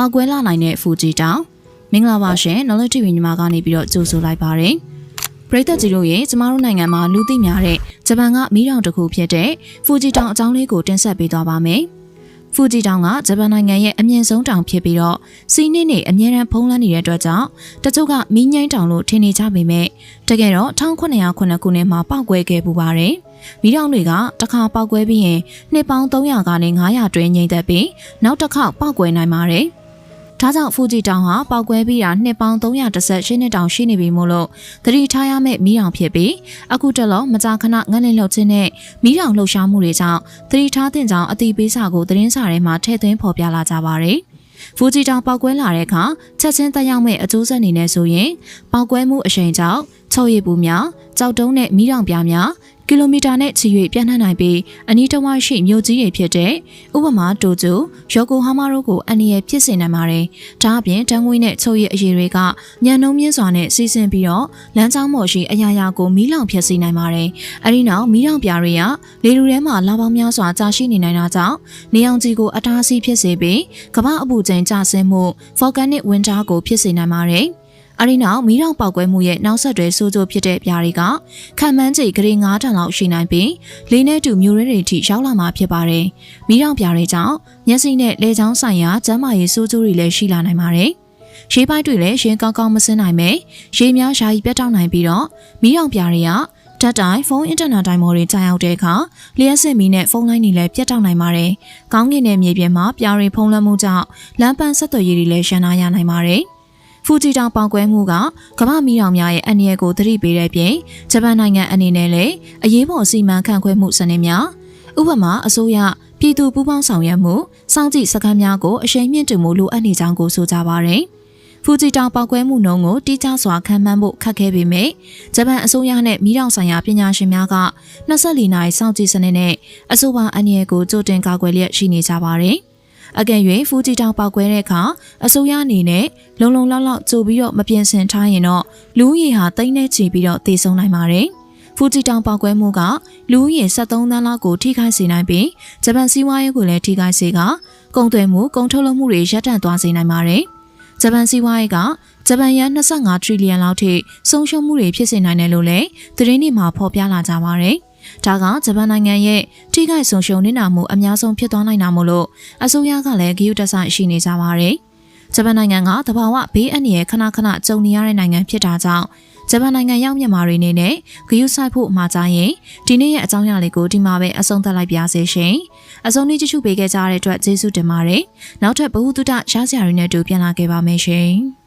ပောက်ကွဲလာနိုင်တဲ့ဖူဂျီတောင်မင်္ဂလာပါရှင် Knowledge TV ညီမကနေပြီးတော့ကြိုဆိုလိုက်ပါတယ်ပရိသတ်ကြီးတို့ရေကျမတို့နိုင်ငံမှာလူသိများတဲ့ဂျပန်ကမီးတောင်တစ်ခုဖြစ်တဲ့ဖူဂျီတောင်အကြောင်းလေးကိုတင်ဆက်ပေးသွားပါမယ်ဖူဂျီတောင်ကဂျပန်နိုင်ငံရဲ့အမြင့်ဆုံးတောင်ဖြစ်ပြီးတော့စီးနှင်းနေအမြဲတမ်းဖုံးလွှမ်းနေတဲ့အတွက်ကြောင့်တချို့ကမီးငိုင်းတောင်လို့ထင်နေကြပေမဲ့တကယ်တော့1909ခုနှစ်မှာပောက်ကွဲခဲ့ပူပါတယ်မီးတောင်တွေကတစ်ခါပောက်ကွဲပြီးရင်နှစ်ပေါင်း300ကနေ900တွင်းငိမ့်သက်ပြီးနောက်တစ်ခေါက်ပောက်ကွဲနိုင်ပါတယ်။ ဒါကြောင့်ဖူဂျီတောင်ဟာပောက်ကွဲပြီးတာနှစ်ပေါင်း318နှစ်တောင်ရှိနေပြီမို့လို့သတိထားရမယ့်မီးတောင်ဖြစ်ပြီးအခုတလောမကြာခဏငတ်လင့်လှုပ်ခြင်းနဲ့မီးတောင်လှုပ်ရှားမှုတွေကြောင့်သတိထားတဲ့ကြောင့်အတိပေးစာကိုသတင်းစာထဲမှာထည့်သွင်းဖော်ပြလာကြပါတယ်။ဖူဂျီတောင်ပောက်ကွဲလာတဲ့အခါချက်ချင်းတက်ရောက်မဲ့အကျိုးဆက်အနေနဲ့ဆိုရင်ပောက်ကွဲမှုအရှိန်ကြောင့် ချုပ်ရည်ပူများကြောက်တုံးနဲ့မီးတောင်ပြားများကီလိုမီတာနဲ့ချီ၍ပြန့်နှံ့နိုင်ပြီးအနီးတစ်ဝိုက်ရှိမြို့ကြီးတွေဖြစ်တဲ့ဥပမာတိုကျိုယောကိုဟာမာတို့ကိုအန္တရာယ်ဖြစ်စေနိုင်ပါတယ်။ဒါအပြင်တန်းငွေနဲ့ချုပ်ရည်အရေးတွေကညံနှုံးမြင့်စွာနဲ့စီးဆင်းပြီးတော့လမ်းကြောင်းပေါ်ရှိအရာရာကိုမီးလောင်ဖျက်ဆီးနိုင်ပါတယ်။အဲဒီနောက်မီးလောင်ပြားတွေကလေလူထဲမှာလာပေါင်းများစွာကြာရှိနေနိုင်တာကြောင့်နေအောင်ကြီးကိုအတားအဆီးဖြစ်စေပြီးကမ္ဘာအပူချိန်ကျဆင်းမှု volcanic winter ကိုဖြစ်စေနိုင်ပါတယ်။ အရီနောက်မီးတောင်ပေါက်ကွဲမှုရဲ့နောက်ဆက်တွဲဆိုးကျိုးဖြစ်တဲ့ပြားတွေကခံမှန်းချိန်ဂရေ9တန်လောက်ရှိနိုင်ပြီးလေးနဲ့တူမျိုးရဲတွေထိရောက်လာမှာဖြစ်ပါတယ်။မီးတောင်ပြားတွေကြောင့်မျက်စိနဲ့လေချောင်းဆိုင်ရာကျန်းမာရေးဆိုးကျိုးတွေလည်းရှိလာနိုင်ပါတယ်။ရေပိုက်တွေလည်းရှင်ကောင်းကောင်းမစင်းနိုင်ပဲရေများရှားကြီးပြတ်တောက်နိုင်ပြီးတော့မီးတောင်ပြားတွေကဓာတ်တိုင်ဖုန်းအင်တာနက်တိုင်းမော်တွေကြာရောက်တဲ့အခါလျှက်စစ်မီနဲ့ဖုန်းလိုင်းတွေလည်းပြတ်တောက်နိုင်ပါတယ်။ကောင်းကင်နဲ့မြေပြင်မှာပြားတွေဖုံးလွှမ်းမှုကြောင့်လမ်းပန်းဆက်သွယ်ရေးတွေလည်းရှင်းနာရနိုင်ပါတယ်။ဖူ ဂျီတောင်ပေါင်ကွဲမှုကကမ္ဘာမီးတောင်များရဲ့အန္တရာယ်ကိုသတိပေးတဲ့ပြင်ဂျပန်နိုင်ငံအနေနဲ့လည်းအရေးပေါ်စီမံခန့်ခွဲမှုစနစ်များဥပမာအစိုးရပြည်သူပူးပေါင်းဆောင်ရွက်မှုစောင့်ကြည့်စခန်းများကိုအရှိန်မြင့်တင်မှုလိုအပ်နေကြောင်းကိုဆိုကြပါရယ်ဖူဂျီတောင်ပောက်ကွဲမှုနှုန်းကိုတိကျစွာခန့်မှန်းဖို့ခက်ခဲပေမဲ့ဂျပန်အစိုးရနဲ့မီးတောင်ဆိုင်ရာပညာရှင်များက24နာရီစောင့်ကြည့်စနစ်နဲ့အဆိုပါအန္တရာယ်ကိုကြိုတင်ကာကွယ်လျက်ရှိနေကြပါတယ်။ အကယ်၍ဖူဂျီတောင်ပောက်ကွဲတဲ့အခါအစိုးရအနေနဲ့လုံလုံလောက်လောက်ကြိုပြီးတော့မပြင်ဆင်ထားရင်တော့လူဦးရေဟာတိတ်နေချီပြီးတော့သေဆုံးနိုင်ပါတယ်။ဖူဂျီတောင်ပောက်ကွဲမှုကလူဦးရေ73သန်းလောက်ကိုထိခိုက်စေနိုင်ပြီးဂျပန်စီးပွားရေးကိုလည်းထိခိုက်စေကကုန်သွယ်မှုကုန်ထုတ်လုပ်မှုတွေရပ်တန့်သွားစေနိုင်ပါတယ်။ဂျပန်စီးပွားရေးကဂျပန်ယန်25ထရီလီယံလောက်ထိဆုံးရှုံးမှုတွေဖြစ်စေနိုင်တယ်လို့လည်းသတင်းတွေမှာဖော်ပြလာကြပါတယ်။ ဒါကဂျပန်နိုင်ငံရဲ့ထိခိုက်ဆုံးရှုံးနေတာမှုအများဆုံးဖြစ်သွားနိုင်တာမို့လို့အစိုးရကလည်းဂရုတစိုက်ရှိနေကြပါတယ်။ဂျပန်နိုင်ငံကတဘာဝဘေးအန္တရာယ်ခဏခဏကြုံနေရတဲ့နိုင်ငံဖြစ်တာကြောင့်ဂျပန်နိုင်ငံရောက်မြန်မာတွေနေနဲ့ဂရုစိုက်ဖို့မှာကြရင်ဒီနေ့ရဲ့အကြောင်းအရာလေးကိုဒီမှာပဲအဆုံးသတ်လိုက်ပါစေရှင်။အဆုံးလေးကြည့်ရှုပေးခဲ့ကြတဲ့အတွက်ကျေးဇူးတင်ပါတယ်။နောက်ထပ်ဘ ഹു တုဒရစရာတွေနဲ့တူပြန်လာခဲ့ပါမယ်ရှင်။